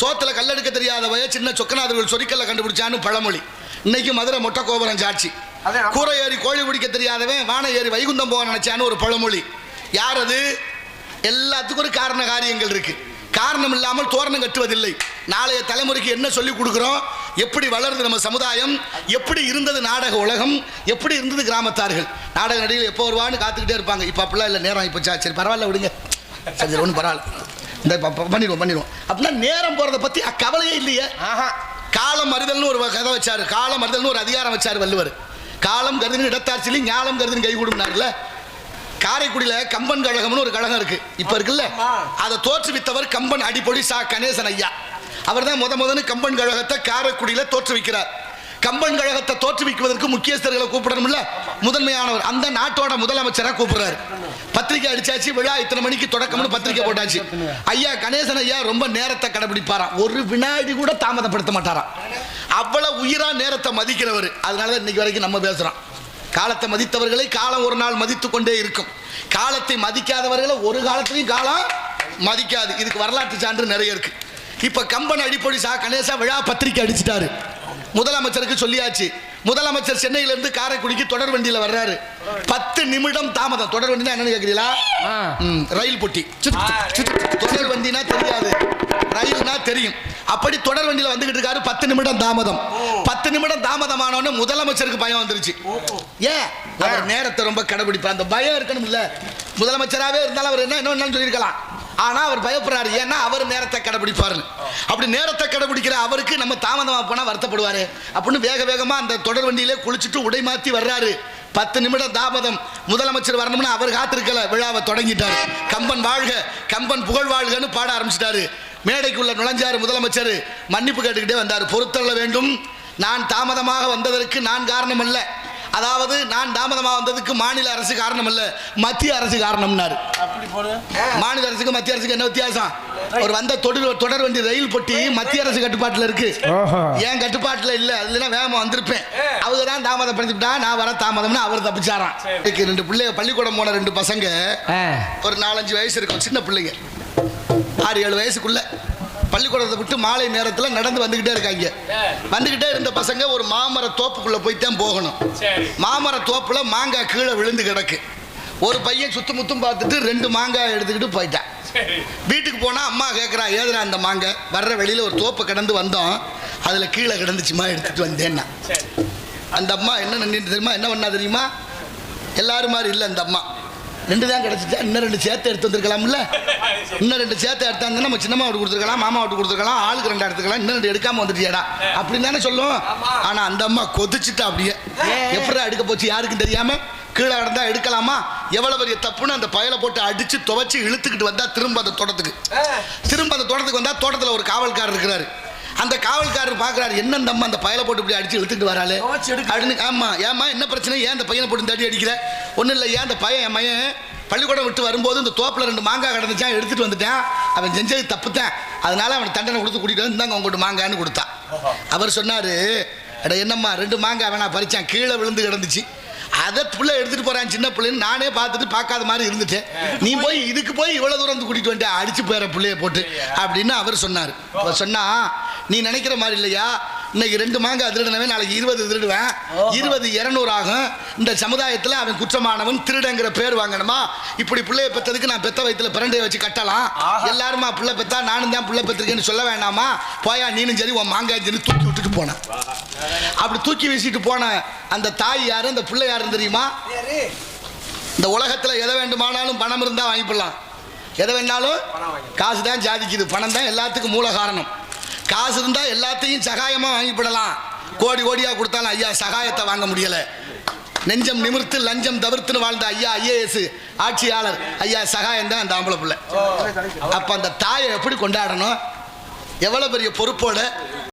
சோத்துல கல்லெடுக்க தெரியாதவய சின்ன சொக்கநாதர்கள் சொரிக்கல்ல கண்டுபிடிச்சான்னு பழமொழி. இன்னைக்கு மதுரை மொட்டை கோபுரம் சாட்சி. கூரை ஏறி கோழி பிடிக்க தெரியாதவன் வானை ஏறி வைகுந்தம் போக நினைச்சான்னு ஒரு பழமொழி. யார் அது? எல்லாத்துக்கும் ஒரு காரண காரியங்கள் இருக்கு. காரணம் இல்லாமல் தோரணம் கட்டுவதில்லை. நாளைய தலைமுறைக்கு என்ன சொல்லி கொடுக்குறோம்? எப்படி வளருது நம்ம சமுதாயம்? எப்படி இருந்தது நாடக உலகம்? எப்படி இருந்தது கிராமத்தார்கள்? நாடக நடிகர்கள் எப்போ வருவான்னு காத்துக்கிட்டே இருப்பாங்க. இப்போ அப்படிலாம் இல்லை நேரம் இப்போ சரி பரவாயில்ல விடுங்க. சரி ஒன்றும் பரவாயில்ல. இந்த பண்ணிடுவோம் பண்ணிடுவோம். அப்படின்னா நேரம் போகிறத பற்றி அக்கவலையே இல்லையே. ஆஹா. காலம் அறிதல்னு ஒரு கதை வச்சாரு. காலம் அறிதல்னு ஒரு அதிகாரம் வச்சாரு வள்ளுவர். காலம் கருதின் இடத்தாட்சிலி ஞாலம் கருதின் கை கொடுனார்ல காரைக்குடியில கம்பன் கழகம்னு ஒரு கழகம் இருக்கு. இப்ப இருக்குல்ல. அதை தோற்றுவித்தவர் கம்பன் அடிப்பொடி சா. கணேசன் ஐயா. அவர் தான் முத முதன்னு கம்பன் கழகத்தை காரைக்குடியில தோற்றுவிக்கிறார். கம்பன் கழகத்தை தோற்றுவிக்குவதற்கு முக்கியஸ்தர்களை கூப்பிடணும்ல? முதன்மையானவர். அந்த நாட்டோட முதலமைச்சராக கூப்பிடுறாரு. பத்திரிக்கை அடிச்சாச்சு விழா இத்தனை மணிக்கு தொடக்கம்னு பத்திரிக்கை போட்டாச்சு. ஐயா கணேசன் ஐயா ரொம்ப நேரத்தை கடைபிடிப்பாராம். ஒரு வினாடி கூட தாமதப்படுத்த மாட்டாராம். அவ்வளவு உயிரா நேரத்தை மதிக்கிறவர். அதனாலதான் இன்னைக்கு வரைக்கும் நம்ம பேசுறோம். காலத்தை மதித்தவர்களை காலம் ஒரு நாள் மதித்து கொண்டே இருக்கும். காலத்தை மதிக்காதவர்களை ஒரு காலத்திலையும் காலம் மதிக்காது. இதுக்கு வரலாற்று சான்று நிறைய இருக்குது இப்ப கம்பன் அடிப்பொடி சா கணேசா விழா பத்திரிக்கை அடிச்சிட்டாரு. முதலமைச்சருக்கு சொல்லியாச்சு. முதலமைச்சர் சென்னையில இருந்து காரைக்குடிக்கு தொடர் வண்டியில வர்றாரு. பத்து நிமிடம் தாமதம். தொடர் வண்டினா என்னன்னு. ம், ரயில் பொட்டி. தொடர் வண்டினா தெரியாது. ரயில்னா தெரியும். அப்படி தொடர் வண்டியில வந்துகிட்டு இருக்காரு. பத்து நிமிடம் தாமதம். பத்து நிமிடம் தாமதமானோன்னு முதலமைச்சருக்கு பயம் வந்துருச்சு. ஏன்? அவர் நேரத்தை ரொம்ப கடைபிடிப்பார் அந்த பயம் இருக்கணும் இல்ல முதலமைச்சராகவே இருந்தாலும் அவர் என்ன என்ன சொல்லியிருக்கலாம். ஆனால் அவர் பயப்படுறாரு ஏன்னா அவர் நேரத்தை கடைபிடிப்பாருன்னு. அப்படி நேரத்தை கடைபிடிக்கிற அவருக்கு நம்ம தாமதமாக போனால் வருத்தப்படுவார். அப்படின்னு வேக வேகமாக அந்த தொடர் வண்டியிலே குளிச்சுட்டு உடை மாற்றி வர்றாரு. பத்து நிமிடம் தாமதம். முதலமைச்சர் வரணும்னு அவர் காத்திருக்கல விழாவை தொடங்கிட்டாரு. கம்பன் வாழ்க கம்பன் புகழ் வாழ்கன்னு பாட ஆரம்பிச்சிட்டாரு. மேடைக்குள்ள நுழைஞ்சாரு முதலமைச்சர். மன்னிப்பு கேட்டுக்கிட்டே வந்தார். பொறுத்தள்ள வேண்டும். நான் தாமதமாக வந்ததற்கு நான் காரணம் அல்ல. அதாவது நான் தாமதமாக வந்ததுக்கு மாநில அரசு காரணம் அல்ல மத்திய அரசு காரணம்னாரு. மாநில அரசுக்கு மத்திய அரசுக்கு என்ன வித்தியாசம்? ஒரு வந்த தொடர் தொடர் வண்டி ரயில் பொட்டி மத்திய அரசு கட்டுப்பாட்டுல இருக்கு. ஏன் கட்டுப்பாட்டுல இல்ல அதுல வேகமா வந்திருப்பேன். அவங்க தான் தாமதப்படுத்திவிட்டா நான் வர தாமதம்னு அவர் தப்பிச்சாராம். இதுக்கு ரெண்டு பிள்ளைங்க பள்ளிக்கூடம் போன ரெண்டு பசங்க. ஒரு நாலஞ்சு வயசு இருக்கும் சின்ன பிள்ளைங்க. ஆறு ஏழு வயசுக்குள்ள பள்ளிக்கூடத்தை விட்டு மாலை நேரத்தில் நடந்து வந்துக்கிட்டே இருக்காங்க. வந்துக்கிட்டே இருந்த பசங்க ஒரு மாமர தோப்புக்குள்ள போய் தான் போகணும் மாமர தோப்புல மாங்காய் கீழே விழுந்து கிடக்கு. ஒரு பையன் சுத்து முத்தும் பார்த்துட்டு ரெண்டு மாங்காய் எடுத்துக்கிட்டு போயிட்டான். வீட்டுக்கு போனா அம்மா கேட்குறா ஏதுடா அந்த மாங்காய்? வர்ற வெளியில ஒரு தோப்பு கடந்து வந்தோம். அதுல கீழே கிடந்துச்சுமா எடுத்துட்டு வந்தேன்னா. அந்த அம்மா என்ன நின்றுட்டு தெரியுமா? என்ன பண்ணா தெரியுமா? எல்லாரும் மாதிரி இல்லை அந்த அம்மா. ரெண்டு தான் கிடச்சிச்சா? இன்னும் ரெண்டு சேர்த்து எடுத்து வந்திருக்கலாம்ல? இன்னும் ரெண்டு சேர்த்து எடுத்தாங்கன்னா நம்ம சின்னம்மா விட்டு கொடுத்துருக்கலாம் மாமா விட்டு கொடுத்துருக்கலாம் ஆளுக்கு ரெண்டு எடுத்துக்கலாம் இன்னும் ரெண்டு எடுக்காம வந்துட்டியாடா? அப்படின்னு தானே சொல்லும். ஆனா அந்த அம்மா கொதிச்சுட்டா அப்படியே. எப்படா எடுக்க போச்சு யாருக்கும் தெரியாம? கீழே கிடந்தா எடுக்கலாமா? எவ்வளவு பெரிய தப்புன்னு அந்த பயலை போட்டு அடிச்சு துவைச்சு இழுத்துக்கிட்டு வந்தா திரும்ப அந்த தோட்டத்துக்கு. திரும்ப அந்த தோட்டத்துக்கு வந்தா தோட்டத்துல ஒரு காவல்காரர் இருக்கிறாரு. அந்த காவல்காரர் பார்க்கறாரு என்ன இந்த அம்மா அந்த பயலை போட்டு இப்படி அடிச்சு இழுத்துட்டு வராளே? அப்படின்னு ஆமா ஏமா என்ன பிரச்சனை? ஏன் அந்த பையனை போட்டு அடி அடிக்கிற? ஒன்றும் இல்லை ஏன் அந்த பையன் என் பையன் பள்ளிக்கூடம் விட்டு வரும்போது இந்த தோப்பில் ரெண்டு மாங்காய் கிடந்துச்சான் எடுத்துட்டு வந்துட்டான். அவன் செஞ்சது தப்பு தான் அதனால அவனுக்கு தண்டனை கொடுத்து கூட்டிட்டு வந்து இந்தாங்க உங்கள்கிட்ட மாங்கான்னு கொடுத்தான். அவர் சொன்னாரு என்னம்மா ரெண்டு மாங்காய் வேணா பறிச்சான் கீழே விழுந்து கிடந்துச்சு. அதை பிள்ளை எடுத்துட்டு போறான் சின்ன பிள்ளைன்னு நானே பார்த்துட்டு பார்க்காத மாதிரி இருந்துட்டேன். நீ போய் இதுக்கு போய் இவ்வளவு தூரம் வந்து கூட்டிட்டு வந்துட்டு அடிச்சு போயிற பிள்ளைய போட்டு அப்படின்னு அவர் சொன்னார். அவர் சொன்னா நீ நினைக்கிற மாதிரி இல்லையா? இன்னைக்கு ரெண்டு மாங்காய் திருடினவன் நாளைக்கு இருபது திருடுவேன். இருபது இருநூறு ஆகும் இந்த சமுதாயத்தில் அவன் குற்றமானவன் திருடங்கிற பேர் வாங்கணுமா? இப்படி பிள்ளைய பெற்றதுக்கு நான் பெத்த வயிற்றுல பிரண்டையை வச்சு கட்டலாம். எல்லாருமா பிள்ளை பெத்தா நானும் தான் பிள்ளை பெற்றிருக்கேன்னு சொல்ல வேண்டாமா? போயா நீனும் சரி உன் மாங்காய் சரி தூக்கி விட்டுட்டு போனேன். அப்படி தூக்கி வீசிட்டு போன அந்த தாய் யாரு அந்த பிள்ளை யாருன்னு தெரியுமா? இந்த உலகத்தில் எதை வேண்டுமானாலும் பணம் இருந்தால் வாங்கிப்படலாம். எதை வேணாலும் காசு தான் ஜாதிக்குது. பணம் தான் எல்லாத்துக்கும் மூல காரணம் காசு இருந்தால் எல்லாத்தையும் சகாயமாக வாங்கிவிடலாம் கோடி கோடியாக கொடுத்தாலும் ஐயா சகாயத்தை வாங்க முடியலை. நெஞ்சம் நிமிர்த்து லஞ்சம் தவிர்த்துன்னு வாழ்ந்த ஐயா ஐஏஎஸ் ஆட்சியாளர். ஐயா சகாயம் தான் அந்த ஆம்பளை பிள்ளை. அப்போ அந்த தாயை எப்படி கொண்டாடணும்? எவ்வளோ பெரிய பொறுப்போட